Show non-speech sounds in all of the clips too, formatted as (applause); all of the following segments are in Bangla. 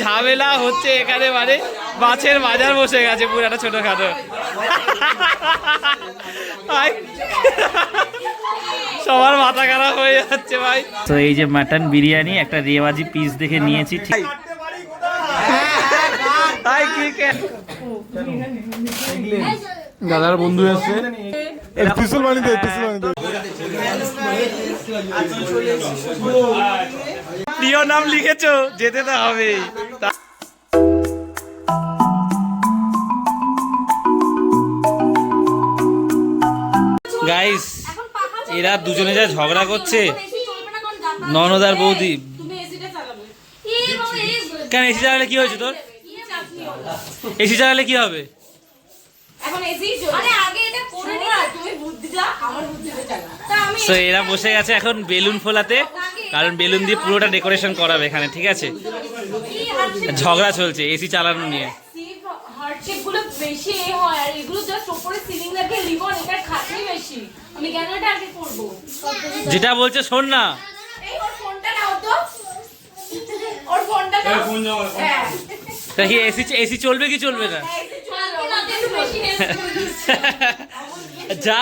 ঝামেলা হচ্ছে এখানে মানে মাছের বাজার বসে গেছে পুরো একটা ছোটখাটো। সবার মাথা খারাপ হয়ে যাচ্ছে ভাই। তো এই যে মাটন বিরিয়ানি একটা রেওয়াজি পিস দেখে নিয়েছি ঠিক ভাই কি কে- দাদার বন্ধু আছে। পিছল বানিয়ে দে পিছল বানিয়ে দে প্রিয় নাম লিখেছো, যেতে তো হবে গাইস এরা দুজনে যা ঝগড়া করছে, ননদার বৌদি। কেন, এসি চালালে কি হয়েছে তোর? এসি চালালে কি হবে? এখন এসি আরে আগে এটা করে নি তুমি বুদ্ধিটা আমার বুদ্ধিতে চালা তো এরা বসে গেছে এখন বেলুন ফোলাতে কারণ বেলুন দিয়ে পুরোটা ডেকোরেশন করাবে এখানে ঠিক আছে? ঝগড়া চলছে এসি চালানো নিয়ে। হার্টশেপ বেশি এ হয় আর এগুলো জাস্ট উপরে সিলিং লাগে রিবন এটার খাটনি বেশি। আমি কেন এটা আগে করব? যেটা বলছে শোন না। এই ওর ফোনটা নাও তো। ওর ফোনটা নাও। হ্যাঁ। তা কি এসি এসি চলবে কি চলবে না? যা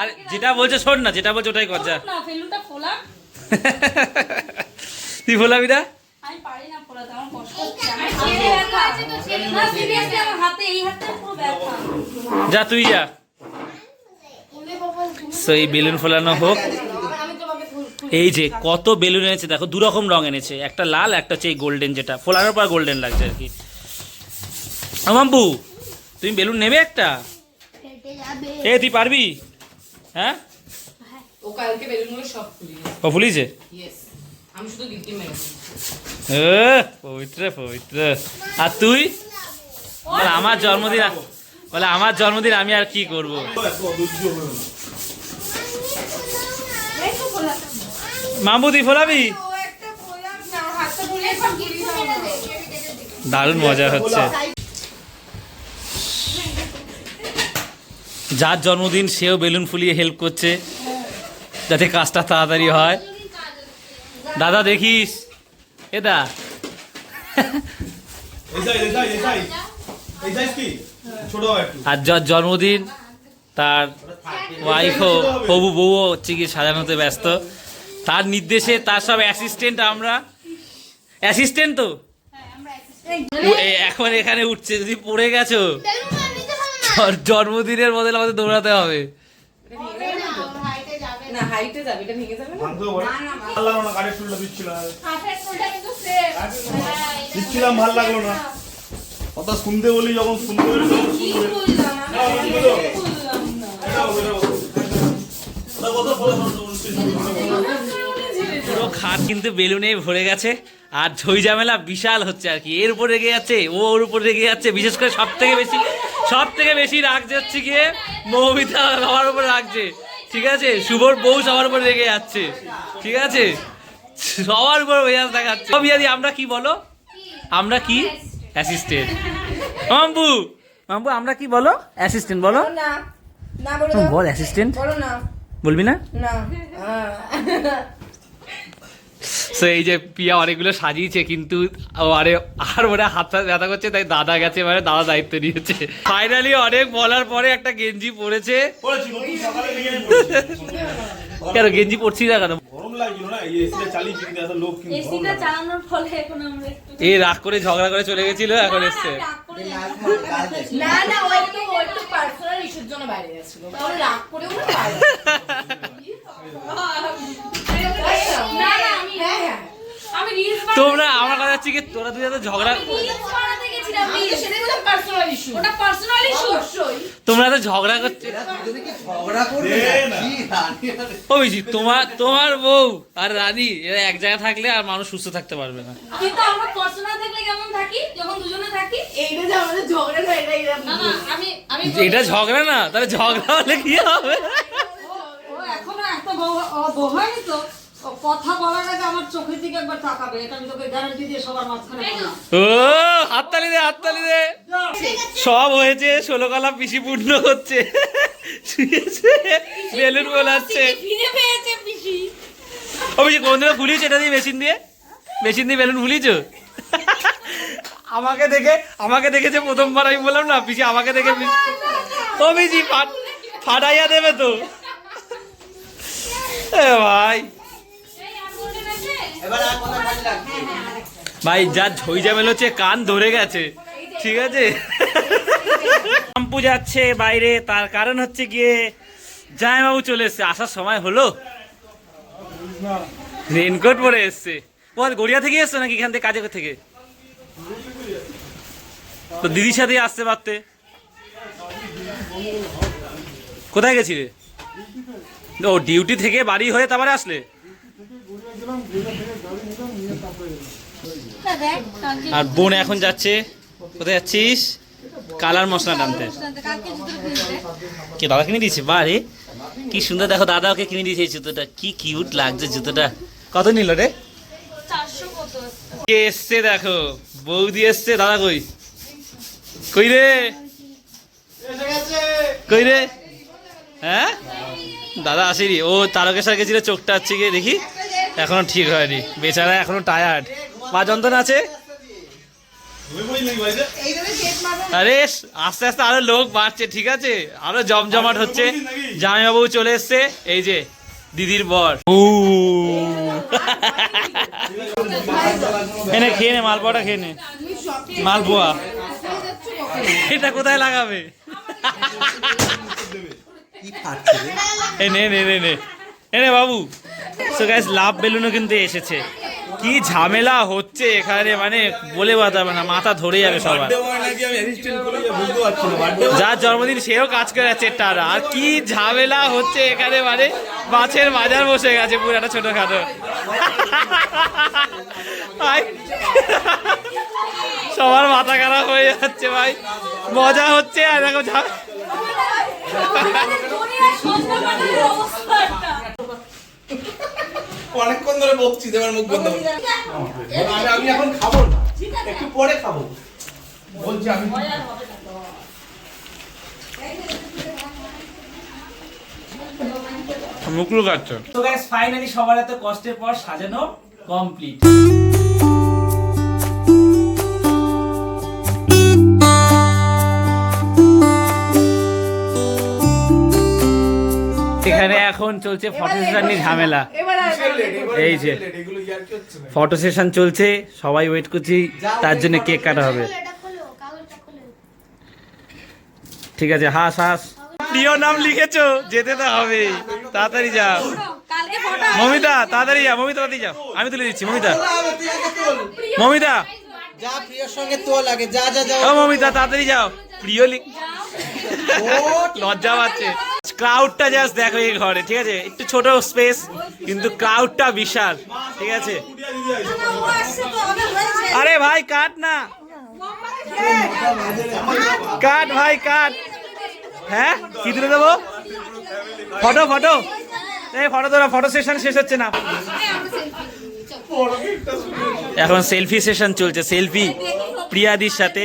আর যেটা বলছে শোন না যেটা বলছে ওটাই কর যা। তুই ফোলাবি না যা তুই যা। এই বেলুন ফোলানো হোক। এই যে কত বেলুন এনেছে দেখো দু রকম রং এনেছে। একটা লাল একটা হচ্ছে এই গোল্ডেন যেটা। ফোলানোর পর গোল্ডেন লাগছে আর কি। মাম্বু তুমি বেলুন নেবে একটা? এ তুই পারবি? হ্যাঁ? ও কালকে বেলুনগুলো সব খুলিয়ে ও ফুলিছে ইয়েস আমি শুধু মেরেছি এ, পবিত্র পবিত্র। আর তুই? বলে আমার জন্মদিন আ- বলে আমার জন্মদিন আমি আর কি করব? তুই ফোলাবি? দারুণ মজা হচ্ছে। যার জন্মদিন সেও বেলুন ফুলিয়ে হেল্প করছে যাতে কাজটা তাড়াতাড়ি হয়। দাদা দেখিস। এদা হয় একটু। আর যার জন্মদিন তার ওয়াইফও হবু বউও হচ্ছে কি সাজানোতে ব্যস্ত। তার নির্দেশে তার সব অ্যাসিস্ট্যান্ট আমরা। অ্যাসিস্ট্যান্ট তো? এখন এখানে উঠছে যদি পড়ে গেছো? জন্মদিনের বদলে আমাদের দৌড়াতে হবে। দিচ্ছিলাম ভালো লাগল না। কথা শুনতে বলি যখন শুনতে বলি তখন শুনতে। পুরো খাট কিন্তু বেলুনে ভরে গেছে। আর ঝই ঝামেলা বিশাল হচ্ছে আর কি। এর উপর রেগে যাচ্ছে ও ওর উপর রেগে যাচ্ছে। বিশেষ করে সব থেকে বেশি সব থেকে বেশি রাগছে হচ্ছে গিয়ে মৌমিতা সবার উপর রাগছে। ঠিক আছে? শুভর বউ সবার উপর রেগে যাচ্ছে। ঠিক আছে? সবার উপর মেজাজ দেখাচ্ছে। ও বিয়াদি আমরা কি বলো? আমরা কি? অ্যাসিস্ট্যান্ট মাম্বু! মাম্বু আমরা কি বলো? অ্যাসিস্ট্যান্ট বলো। না। না বলে বল অ্যাসিস্ট্যান্ট বলো না। বলবি না? না। সো এই যে পিয়া অনেকগুলো সাজিয়েছে কিন্তু আরে আর ওরা হাত ব্যথা করছে তাই দাদা গেছে মানে দাদা দায়িত্ব নিয়েছে। ফাইনালি অনেক বলার পরে একটা গেঞ্জি পরেছে। পড়েছি, নতুন সকালে নিয়ে পড়েছি। কেন গেঞ্জি পরছি না কেন? এ রাগ করে ঝগড়া করে চলে গেছিল এখন এসছে। জন্য বাইরে (laughs) গেছিল তাহলে রাগ করেও না বাইরে না না আমি হ্যাঁ হ্যাঁ আমি রিলস তোমরা আমার কথা হচ্ছে কি তোরা দুই তো ঝগড়া রিলস বানাতে গেছিলাম আমি তো সেটাই বললাম পার্সোনাল ইস্যু ওটা পার্সোনাল ইস্যু অবশ্যই। তোমরা তো ঝগড়া করছে বেশি তোমার তোমার বউ আর রানী এরা এক জায়গায় থাকলে আর মানুষ সুস্থ থাকতে পারবে না। কিন্তু আমরা পার্সোনাল থাকলে কেমন থাকি? যখন দুজনে থাকি? এইটা যে আমাদের ঝগড়া হয় এটা না না আমি আমি এটা ঝগড়া না তাহলে ঝগড়া হলে কি হবে? ও এখনও একটা বউ- বউ হয়নি তো? কথা বলার আগে আমার চোখের দিকে একবার তাকাবে এটা আমি তোকে গ্যারান্টি দিয়ে সবার মাঝখানে ও হাততালি দে হাততালি দে। সব হয়েছে ষোলো কলা পিসি পূর্ণ হচ্ছে। বেলুন গোলাচ্ছে। দিনও ফুলিয়েছো এটা দিয়ে মেশিন দিয়ে? মেশিন দিয়ে বেলুন ফুলিয়েছো আমাকে দেখে আমাকে দেখেছে প্রথমবার আমি বললাম না পিসি আমাকে দেখে ফাটাইয়া দেবে তো। এ ভাই। ভাই যা ঝই ঝামেল হচ্ছে কান ধরে গেছে। ঠিক আছে? শ্যাম্পু যাচ্ছে বাইরে তার কারণ হচ্ছে গিয়ে জামাইবাবু চলে এসছে। আসার সময় হলো। রেনকোট পরে এসছে। বল গড়িয়া থেকে এসছো নাকি এখান থেকে কাজে থেকে? তো দিদির সাথে আসতে পারতে। কোথায় গেছিলে? ও ডিউটি থেকে বাড়ি হয়ে তারপরে আসলে? আর বোন এখন যাচ্ছে। কোথায় যাচ্ছিস? কালার মশলা টানতে কে দাদা কিনে দিয়েছে? বারে কি সুন্দর, দেখো দাদা ওকে কিনে দিয়েছে জুতোটা। কি কিউট লাগছে জুতোটা। কত নিল রে? কে এসছে দেখো? বৌদি এসছে, দাদা কই? কই রে? কই রে? হ্যাঁ? দাদা আসেনি। ও তারকেশ্বর গেছিল, চোখটা হচ্ছে গিয়ে দেখি। এখনও ঠিক হয়নি। বেচারা এখনও টায়ার্ড পা যন্ত্রণা আছে? আরে, আস্তে আস্তে আরও লোক বাড়ছে, ঠিক আছে? আরও জমজমাট হচ্ছে। জামাইবাবু চলে এসছে। এই যে, দিদির বর। এনে খেয়ে নে, মালপোয়াটা খেয়ে নে। মালপোয়া। এটা কোথায় লাগাবে? এ নে নে নে নে। এনে বাবু। সো গাইস লাভ বেলুনও কিন্তু এসেছে। কি ঝামেলা হচ্ছে এখানে মানে বলে বাতাবে না মাথা ধরে যাবে সবার। যার জন্মদিন সেও কাজ করে যাচ্ছে তারা। আর কি ঝামেলা হচ্ছে এখানে মানে মাছের বাজার বসে গেছে পুরো একটা ছোটখাটো। ভাই, সবার মাথা খারাপ হয়ে যাচ্ছে ভাই। মজা হচ্ছে আর দেখো ঝা- অনেকক্ষণ ধরে বকছি তোমার মুখ বন্ধ। আমি- আমি এখন খাব না। একটু পরে খাব। বলছি আমি মুখ লুকাচ্ছ। তো গাইস ফাইনালি সবার এত কষ্টের পর সাজানো কমপ্লিট এখানে এখন চলছে ফটো সেশন নিয়ে ঝামেলা। এই যে ফটো সেশন চলছে সবাই ওয়েট করছি তার জন্য কেক কাটা হবে। ঠিক আছে হাস হাস। প্রিয় নাম লিখেছো যেতে তো হবে। তাড়াতাড়ি যাও। কালকে মমিতা তাড়াতাড়ি যাও মমিতা তাড়াতাড়ি যাও। আমি তুলে দিচ্ছি মমিতা। মমিতা। যা প্রিয়র সঙ্গে তোল আগে যা যা যা। ও মমিতা তাড়াতাড়ি যাও। প্রিয় লিখ লজ্জা পাচ্ছে। ক্রাউডটা জাস্ট দেখো এই ঘরে ঠিক আছে? একটু ছোট স্পেস কিন্তু ক্রাউডটা বিশাল ঠিক আছে? আরে ভাই কাট না। কাট ভাই কাট। হ্যাঁ? কি তুলে দেবো? ফটো ফটো এই ফটো তোলা ফটো সেশন শেষ হচ্ছে না। এখন সেলফি সেশন চলছে। সেলফি প্রিয়াদির সাথে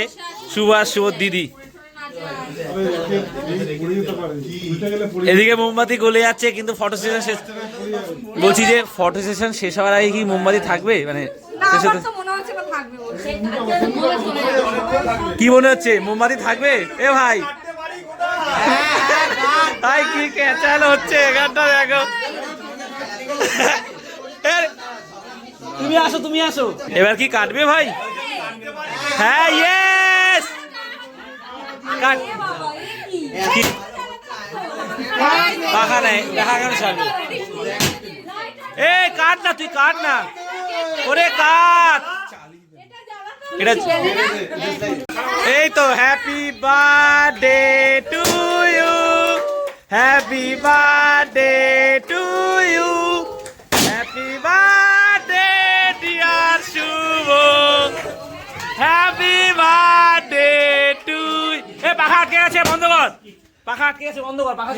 সুভাষ শুভ দিদি। এদিকে মোমবাতি গলে যাচ্ছে কিন্তু ফটো সেশন শেষ বলছি যে ফটো সেশন শেষ হওয়ার আগে কি মোমবাতি থাকবে মানে কি মনে হচ্ছে মোমবাতি থাকবে এ ভাই ভাই কি ক্যাচাল হচ্ছে এখানটা দেখো তুমি আসো তুমি আসো এবার কি কাটবে ভাই হ্যাঁ ইয়েস কাট কি- পাখা নাই দেখা কেন এ, কাট না, তুই কাট না। ওরে, কাট। এই তো happy birthday to you happy birthday to you happy birthday dear Shubho happy birthday to এ পাখা আটকে গেছে বন্ধ কর পাখা আটকে গেছে বন্ধ কর পাখা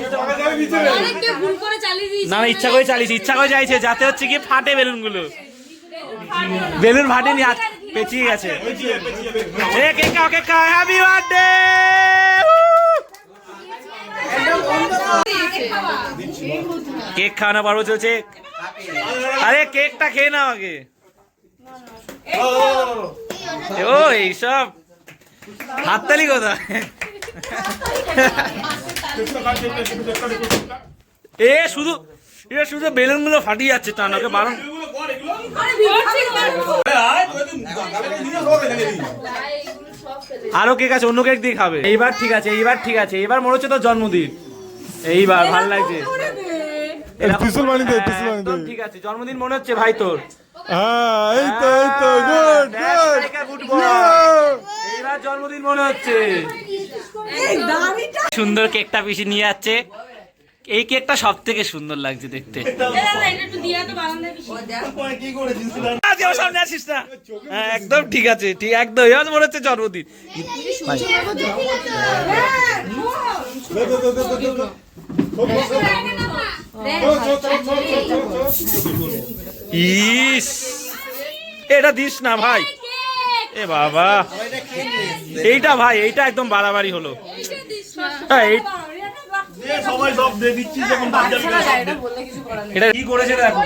ভুল করে চালিয়ে দিয়েছি। না না ইচ্ছা করে চালিয়েছে ইচ্ছা করে চাইছে যাতে হচ্ছে কি ফাটে বেলুনগুলো বেলুন ফাটেনি হাত পেঁচিয়ে গেছে। এ কেক খাও কেক খাও হ্যাপি বার্থডে কেক খাওয়ানো পর্ব চলছে। আরে কেকটা খেয়ে নাও আগে। ও এইসব। হাততালি কোথায়? এ শুধু এ শুধু বেলুনগুলো ফাটিয়ে যাচ্ছে টানাকে বারণ। আরও কেক আছে অন্য কেক দিয়ে খাবে। এইবার ঠিক আছে এইবার ঠিক আছে এইবার মনে হচ্ছে তোর জন্মদিন। এইবার ভালো লাগছে। দে ঠিক আছে জন্মদিন মনে হচ্ছে ভাই তোর। হ্যাঁ এই তো এই তো গুড গুড গুড জন্মদিন মনে হচ্ছে। সুন্দর কেকটা পিসি নিয়ে যাচ্ছে। এই কেকটা সব থেকে সুন্দর লাগছে দেখতে। সামনে আসিস না। হ্যাঁ একদম ঠিক আছে ঠিক একদম। এবার মনে হচ্ছে জন্মদিন। ইস এটা দিস না ভাই। এ বাবা। এইটা ভাই এইটা একদম বাড়াবাড়ি হলো। হ্যাঁ সবাই সব দিয়ে দিচ্ছিস যখন এটা কি করেছে দেখো?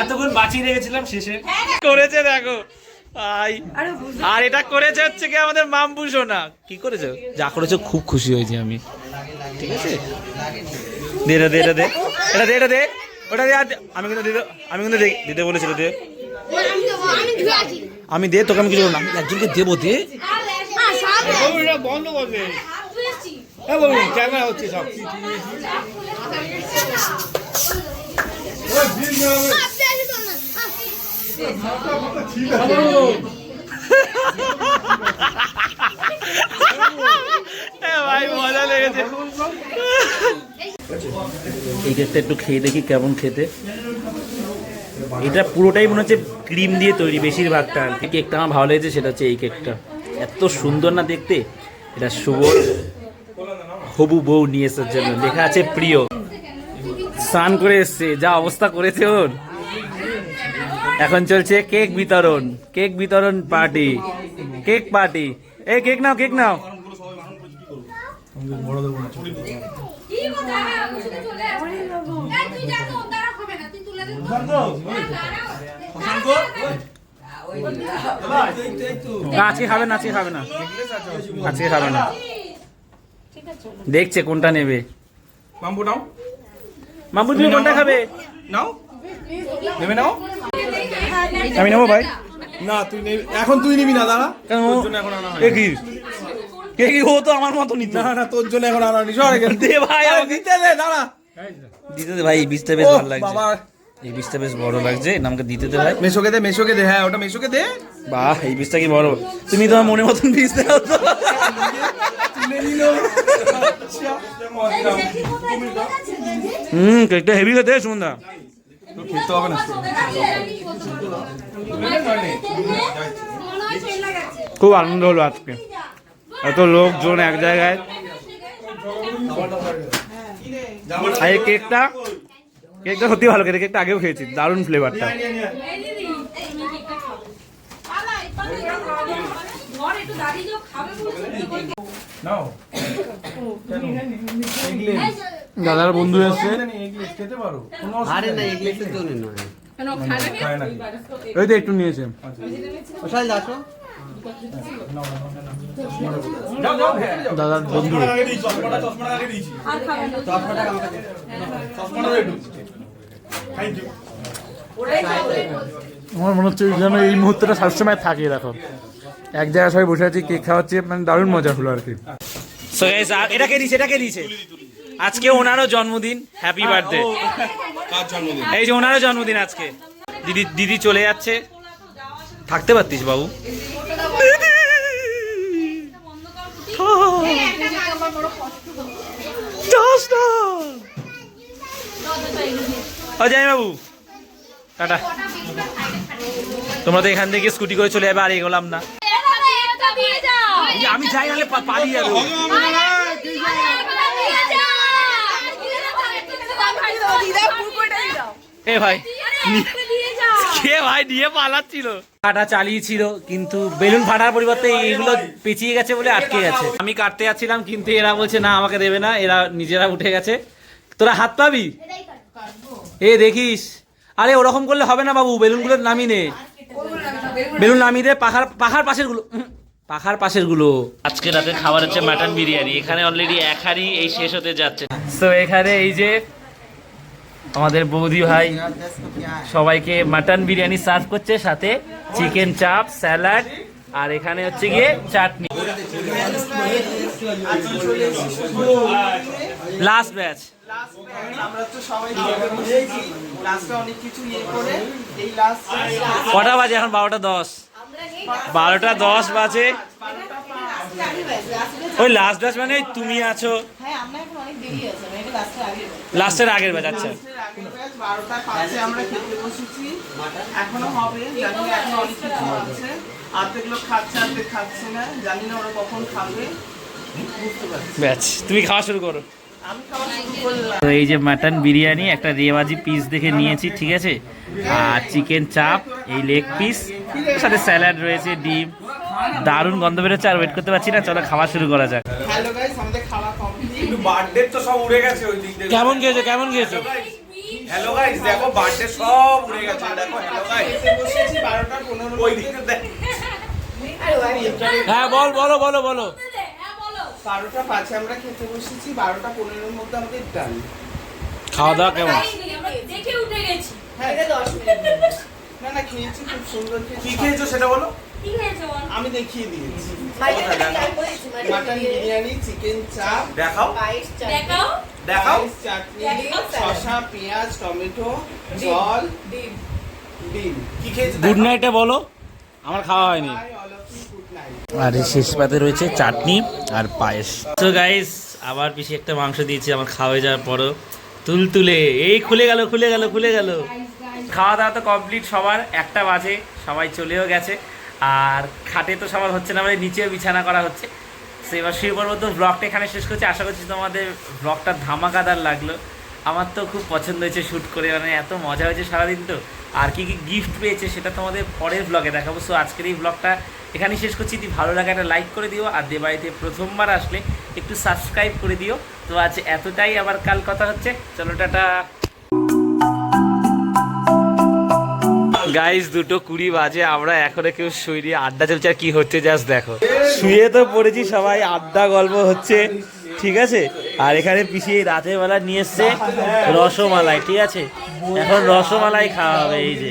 এতক্ষণ বাঁচিয়ে রেখেছিলাম শেষে। করেছে দেখো। আই আর এটা করেছে হচ্ছে কি আমাদের মামবু সোনা। কি করেছে? যা করেছে খুব খুশি হয়েছি আমি। ঠিক আছে? দে এটা দে এটা দে। এটা দে এটা দে। ওটা দে আর আমি কিন্তু দিতে আমি কিন্তু দিতে বলেছিল দে। আমি দে, তোকে আমি কিছু আমি একজনকে দেবো, দে। এ ভাই মজা লেগেছে এই কেকটা একটু খেয়ে দেখি কেমন খেতে। এটা পুরোটাই মনে হচ্ছে ক্রিম দিয়ে তৈরি বেশিরভাগটা আর কি। কেকটা আমার ভালো লেগেছে সেটা হচ্ছে এই কেকটা। এত সুন্দর না দেখতে এটা শুভর হবু বউ নিয়ে এসার জন্য লেখা আছে প্রিয়। স্নান করে এসছে যা অবস্থা করেছে ওর। এখন চলছে কেক বিতরণ কেক বিতরণ পার্টি কেক পার্টি। এই কেক নাও কেক নাও। না, আজকে খাবে না আজকে খাবে না। আজকে খাবে না। দেখছে কোনটা নেবে। মাম্বু নাও। তুমি কোনটা খাবে? নাও। নেবে নাও। আমি নেব ভাই। না তুই নেবি এখন তুই নিবি না দাঁড়া। কেন? এখন আনা কি? কে কি? ও তো আমার মতো নিত। না না তোর জন্য এখন আনা নিস আরে দে ভাই দিতে দে দাঁড়া। দিতে দে ভাই এই বেশ ভালো লাগছে। বাবা। এই বীজটা বেশ বড় লাগছে আমাকে দিতে দে ভাই। মেশোকে দে মেশোকে দে হ্যাঁ ওটা মেশোকে দে। বাহ এই বীজটা কি বড়? তুমি তোমার মনের মতন বীজ দাও তো। হুম কেকটা হেভি খেতে সুন্দর খেতে হবে না খুব আনন্দ হলো আজকে। এত লোকজন এক জায়গায়। আর এই কেকটা কেকটা সত্যি ভালো খেতে কেকটা আগেও খেয়েছি দারুণ ফ্লেভারটা দাদার বন্ধু এসছে। আরে না এগুলো একটু জন্য নয়। খায় তো একটু নিয়েছে আসো। দাদার বন্ধু। আমার মনে হচ্ছে যেন এই মুহূর্তটা সবসময় থাকে এরকম এক জায়গায় সবাই বসে আছি কেক খাওয়াচ্ছে মানে দারুণ মজা হলো আর কি। এটা কে দিয়েছে এটা কে দিয়েছে আজকে ওনারও জন্মদিন হ্যাপি বার্থডে এই যে ওনারও জন্মদিন আজকে। দিদি দিদি চলে যাচ্ছে। থাকতে পারতিস বাবু। অজয় বাবু। টাটা। তোমরা তো এখান থেকে স্কুটি করে চলে যাবে আর এগোলাম না। আমি যাই নাহলে পালিয়ে যাবে। এ ভাই কে ভাই নিয়ে পালাচ্ছিল? কাটা চালিয়েছিল কিন্তু বেলুন ফাটার পরিবর্তে এগুলো পেঁচিয়ে গেছে বলে আটকে গেছে। আমি কাটতে যাচ্ছিলাম কিন্তু এরা বলছে না আমাকে দেবে না। এরা নিজেরা উঠে গেছে। তোরা হাত পাবি? এ দেখিস। আরে ওরকম করলে হবে না বাবু বেলুনগুলো নামিয়ে নে। বেলুন নামিয়ে দে পাখার পাখার পাশেরগুলো পাখার পাশেরগুলো আজকে রাতে খাবার হচ্ছে মাটন বিরিয়ানি। এখানে অলরেডি এক হাঁড়ি এই শেষ হতে যাচ্ছে। তো এখানে এই যে আমাদের বৌদি ভাই সবাইকে মাটন বিরিয়ানি সার্ভ করছে, সাথে চিকেন চাপ, স্যালাড, আর এখানে হচ্ছে গিয়ে চাটনি। লাস্ট ব্যাচ কটা বাজে এখন? বারোটা দশ। বারোটা দশ বাজে। ওই লাস্ট ব্যাচ মানে তুমি আছো। লাস্টের আগের ব্যাচ আচ্ছা। আমরা খেতে বসেছি। এখনও হবে জানি এখন অনেক কিছু আছে অর্ধেক লোক খাচ্ছে অর্ধেক খাচ্ছে না জানি না ওরা কখন খাবে। ব্যাচ তুমি খাওয়া শুরু করো। আমি খাওয়া শুরু করলাম। তো এই যে মাটন বিরিয়ানি একটা রেওয়াজি পিস দেখে নিয়েছি ঠিক আছে? আর চিকেন চাপ এই লেগ পিস সাথে স্যালাড রয়েছে ডিম। দারুণ গন্ধ বেরোচ্ছে আর ওয়েট করতে পারছি না চলো খাওয়া শুরু করা যাক। হ্যালো গাইস আমাদের খাওয়া বার্থডে তো সব উড়ে গেছে ওই দিক থেকে কেমন খেয়েছো কেমন খেয়েছো হ্যালো গাইস দেখো বার্থডে সব উড়ে গেছে দেখো হ্যালো গাইস খেতে বসেছি বারোটা পনেরো ওই দিকে দেখ। হ্যাঁ বল বলো বলো বলো। হ্যাঁ বারোটা পাঁচে আমরা খেতে বসেছি বারোটা পনেরোর মধ্যে আমাদের ডান খাওয়া দাওয়া কেমন? দেখে উঠে গেছি। হ্যাঁ দশ মিনিট। না না খেয়েছি খুব সুন্দর কি খেয়েছো সেটা বল? আমি দেখিয়ে দিয়েছি। মাটন বিরিয়ানি চিকেন চাপ দেখাও। দেখাও। দেখাও। চাটনি। শসা পেঁয়াজ টমেটো জল ডিম। ডিম। কি খেয়েছো? গুড নাইটে বলো। আমার খাওয়া হয়নি. আর শেষ পাতে রয়েছে চাটনি আর পায়েস। তো গাইস আবার পিসি একটা মাংস দিয়েছি আমার খাওয়া যাওয়ার পরও। তুলতুলে। এই খুলে গেল খুলে গেল খুলে গেল। খাওয়া দাওয়া তো কমপ্লিট সবার একটা বাজে সবাই চলেও গেছে। আর খাটে তো সবার হচ্ছে না মানে নিচেও বিছানা করা হচ্ছে। সো এবার সেই পর্বত ব্লগটা এখানে শেষ করছি। আশা করছি তোমাদের ব্লগটা ধামাকাদার লাগল। আমার তো খুব পছন্দ হয়েছে শ্যুট করে মানে এত মজা হয়েছে সারাদিন তো। আর কী কী গিফট পেয়েছে সেটা তোমাদের পরের ব্লগে দেখাবো। সো আজকের এই ব্লগটা এখানেই শেষ করছি। যদি ভালো লাগে একটা লাইক করে দিও, আর দেবাড়িতে প্রথমবার আসলে একটু সাবস্ক্রাইব করে দিও। তো আজ এতটাই। আবার কাল কথা হচ্ছে। চলো, টাটা। গাইস দুটো কুড়ি বাজে, আমরা এখনও কেউ শুয়ে আড্ডা চলছে, আর কি হচ্ছে জাস্ট দেখো। শুয়ে তো পড়েছি সবাই, আড্ডা গল্প হচ্ছে, ঠিক আছে? আর এখানে পিছিয়ে রাতের বেলা নিয়ে এসছে রসমালাই, ঠিক আছে? এখন রসমালাই খাওয়া হবে, এই যে।